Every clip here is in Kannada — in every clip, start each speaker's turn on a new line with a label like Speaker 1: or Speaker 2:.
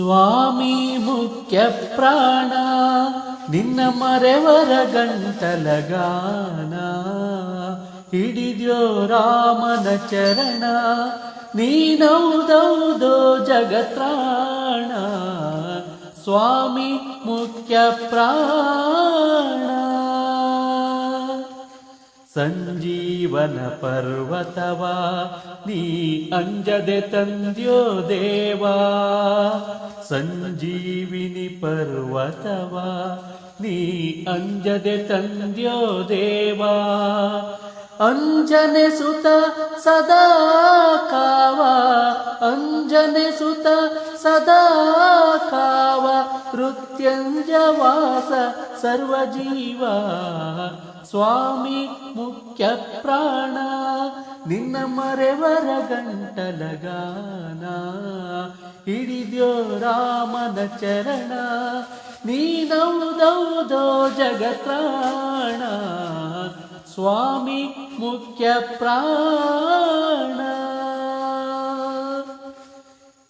Speaker 1: ಸ್ವಾಮಿ ಮುಖ್ಯ ಪ್ರಾಣ ನಿನ್ನ ಮರೆವರ ಗಂಟಲಗಾನ ಹಿಡಿದ್ಯೋ ರಾಮನ ಚರಣ ನೀನೌದೌದೋ ಜಗತ್ರಾಣ. ಸ್ವಾಮಿ ಮುಖ್ಯ ಪ್ರಾಣ. ಸಂಜೀವನ ಪರ್ವತವ ನೀ ಅಂಜದೆ ತಂದ್ಯೋ ದೇವಾ. ಸಂಜೀವಿನಿ ಪರ್ವತವ ನೀ ಅಂಜದೆ ತಂದ್ಯೋ ದೇವಾ. ಅಂಜನೆ ಸುತ ಸದಾ ಕಾವ ಅಂಜನೆ ಸುತ ಸದಾ ಕಾವ ಋತ್ಯಂಜವಾಸ ಸರ್ವಜೀವ. ಸ್ವಾಮಿ ಮುಖ್ಯ ಪ್ರಾಣ, ನಿನ್ನ ಮರೆವರ ಗಂಟಲ ಗಾನ. ಹಿಡಿದ್ಯೋ ರಾಮನ ಚರಣ, ನೀನೌದೌದೋ ಜಗತ್ರಾಣ. స్వామి ముఖ్య ప్రాణ.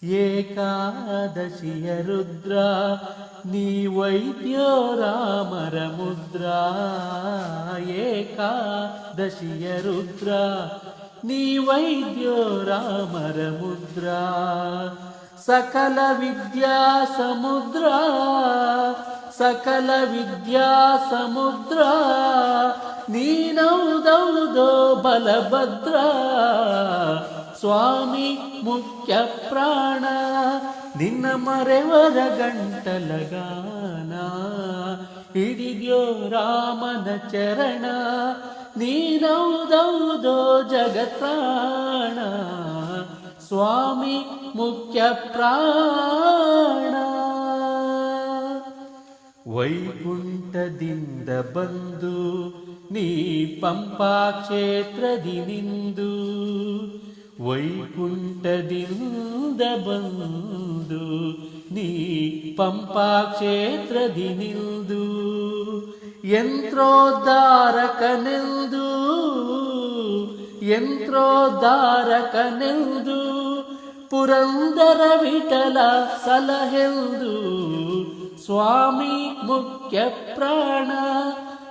Speaker 1: ఏకాదశి రుద్ర నీ వైద్యో రామర ముద్ర ఏకాదశి రుద్ర నీ వైద్యో రామర ముద్ర సకల విద్యా సముద్ర సకల విద్యా సముద్రా. ನೀನೌದೌದೋ ಬಲಭದ್ರ. ಸ್ವಾಮಿ ಮುಖ್ಯ ಪ್ರಾಣ, ನಿನ್ನ ಮರೆವರ ಗಂಟಲ ಗಾನ ಹಿಡಿದ್ಯೋ ರಾಮನ ಚರಣ, ನೀನೌದೌದೋ ಜಗತ್ರಾಣ ಸ್ವಾಮಿ ಮುಖ್ಯ ಪ್ರಾಣ. ವೈಕುಂಠದಿಂದ ಬಂದು ನೀ ಪಂಪಾ ಕ್ಷೇತ್ರದಿ ನಿಂದು ವೈಕುಂಠದಿಂದ ಬಂದು ನೀ ಪಂಪಾ ಕ್ಷೇತ್ರದಿ ನಿಂದು ಯಂತ್ರೋದ್ಧಾರಕನೆಂದು ಯಂತ್ರೋದ್ಧಾರಕನೆಂದು ಪುರಂದರ ವಿಠಲ ಸಲಹೆಂದು ಸ್ವಾಮಿ ಮುಖ್ಯ ಪ್ರಾಣ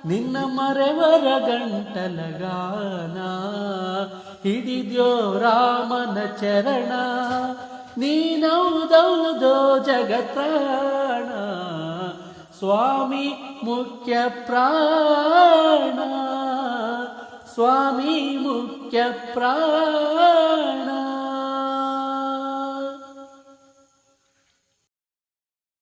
Speaker 1: ನಿನ್ನ ಮರೆವರ ಗಂಟಲ ಗಾನ, ಹಿಡಿದ್ಯೋ ರಾಮನ ಚರಣ, ನೀನೌದೌದೋ ಜಗತ್ರಾಣ ಸ್ವಾಮಿ ಮುಖ್ಯ ಪ್ರಾಣ, ಸ್ವಾಮಿ ಮುಖ್ಯ ಪ್ರಾಣ.